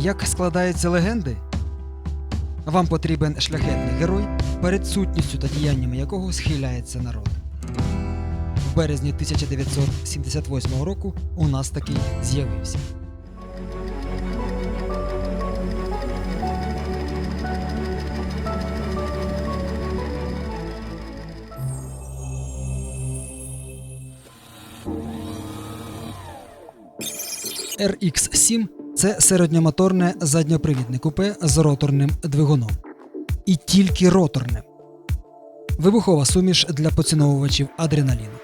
Як складаються легенди? Вам потрібен шляхетний герой, перед сутністю та діяннями якого схиляється народ. В березні 1978 року у нас такий з'явився. RX-7 це середньомоторне задньопривідне купе з роторним двигуном. І тільки роторним. Вибухова суміш для поціновувачів адреналіну.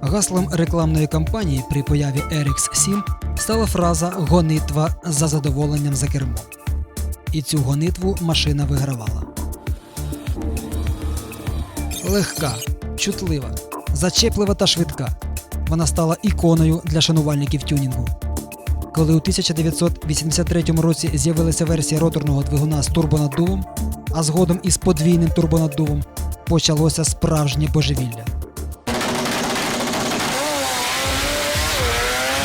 Гаслом рекламної кампанії при появі RX-7 стала фраза Гонитва за задоволенням за кермом. І цю гонитву машина вигравала. Легка, чутлива, зачеплива та швидка. Вона стала іконою для шанувальників тюнінгу. Коли у 1983 році з'явилася версія роторного двигуна з турбонаддувом, а згодом із подвійним турбонаддувом, почалося справжнє божевілля.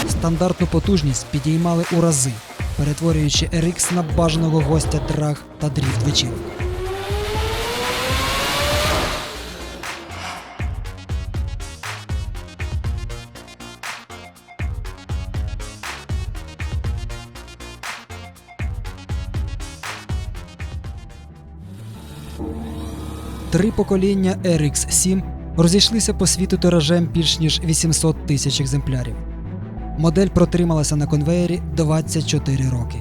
Стандартну потужність підіймали у рази, перетворюючи RX на бажаного гостя драг та дріфт вечірок. Три покоління RX-7 розійшлися по світу тиражем більш ніж 800 тисяч екземплярів. Модель протрималася на конвеєрі 24 роки.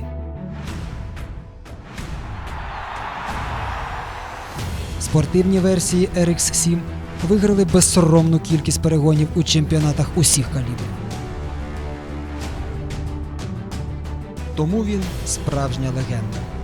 Спортивні версії RX-7 виграли безсоромну кількість перегонів у чемпіонатах усіх калібрів. Тому він справжня легенда.